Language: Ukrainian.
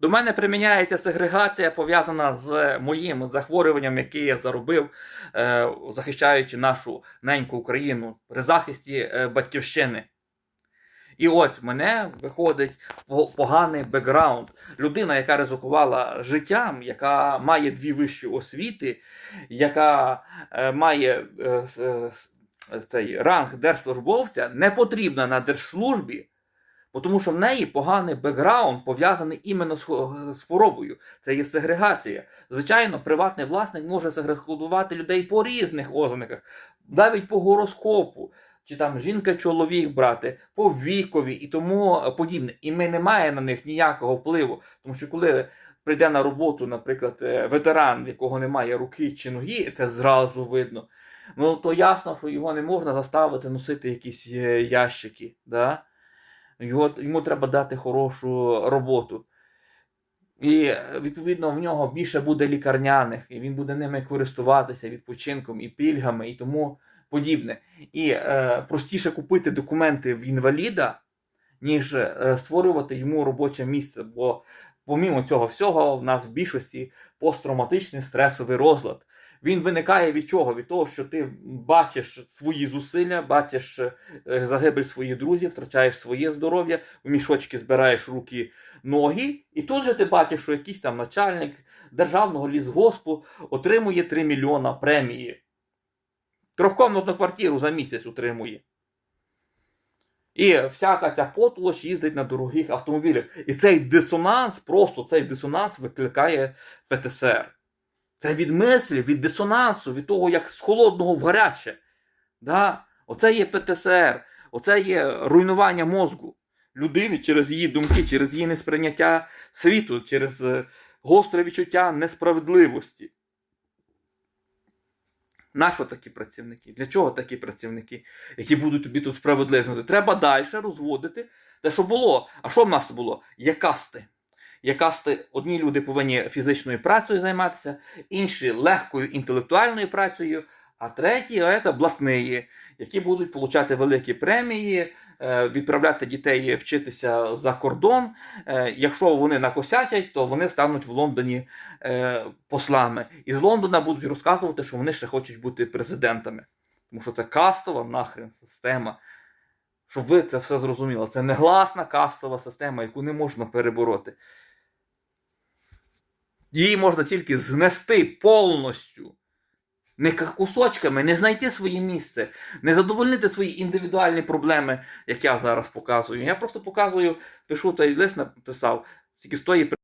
До мене приміняється сегрегація, пов'язана з моїм захворюванням, яке я заробив, е, захищаючи нашу неньку Україну при захисті е, батьківщини. І от мене виходить поганий бекграунд. Людина, яка ризикувала життям, яка має дві вищі освіти, яка е, має цей ранг держслужбовця, не потрібна на держслужбі, тому що в неї поганий бекграунд пов'язаний іменно з, хворобою. Це є сегрегація. Звичайно, приватний власник може сегрегувати людей по різних ознаках, навіть по гороскопу чи там жінка-чоловік брати, по вікові і тому подібне. І ми не маємо на них ніякого впливу. Тому що коли прийде на роботу, наприклад, е, ветеран, в якого немає руки чи ноги, це зразу видно. Ну то ясно, що його не можна заставити носити якісь е, ящики. Да? Його, йому треба дати хорошу роботу. І е, відповідно в нього більше буде лікарняних, і він буде ними користуватися відпочинком і пільгами, і тому подібне. І е, простіше купити документи в інваліда, ніж е, створювати йому робоче місце. Бо, помімо цього всього, в нас в більшості посттравматичний стресовий розлад. Він виникає від чого? Від того, що ти бачиш свої зусилля, бачиш е, загибель своїх друзів, втрачаєш своє здоров'я, в мішочки збираєш руки, ноги, і тут же ти бачиш, що якийсь там начальник державного лісгоспу отримує 3 мільйона премії. Трьохкомнатну квартиру за місяць отримує. І всяка ця потолоч їздить на дорогих автомобілях. І цей дисонанс, просто цей дисонанс викликає ПТСР. Це від мислі, від дисонансу, від того, як з холодного в гаряче. Да? Оце є ПТСР, оце є руйнування мозку людини через її думки, через її несприйняття світу, через е, гостре відчуття несправедливості. Нащо такі працівники? Для чого такі працівники, які будуть тобі тут справедливо? Треба далі розводити те, що було. А що в нас було? Є касти. Є касти, одні люди повинні фізичною працею займатися, інші легкою інтелектуальною працею, а треті це блатниї, які будуть отримувати великі премії, відправляти дітей вчитися за кордон. Е, Якщо вони накосячать, то вони стануть в Лондоні е, послами. І з Лондона будуть розказувати, що вони ще хочуть бути президентами. Тому що це кастова нахрен система. Щоб ви це все зрозуміли. Це негласна кастова система, яку не можна перебороти. Її можна тільки знести повністю. Не кусочками, не знайти своє місце, не задовольнити свої індивідуальні проблеми, як я зараз показую. Я просто показую, пишу той лист написав, тільки з тої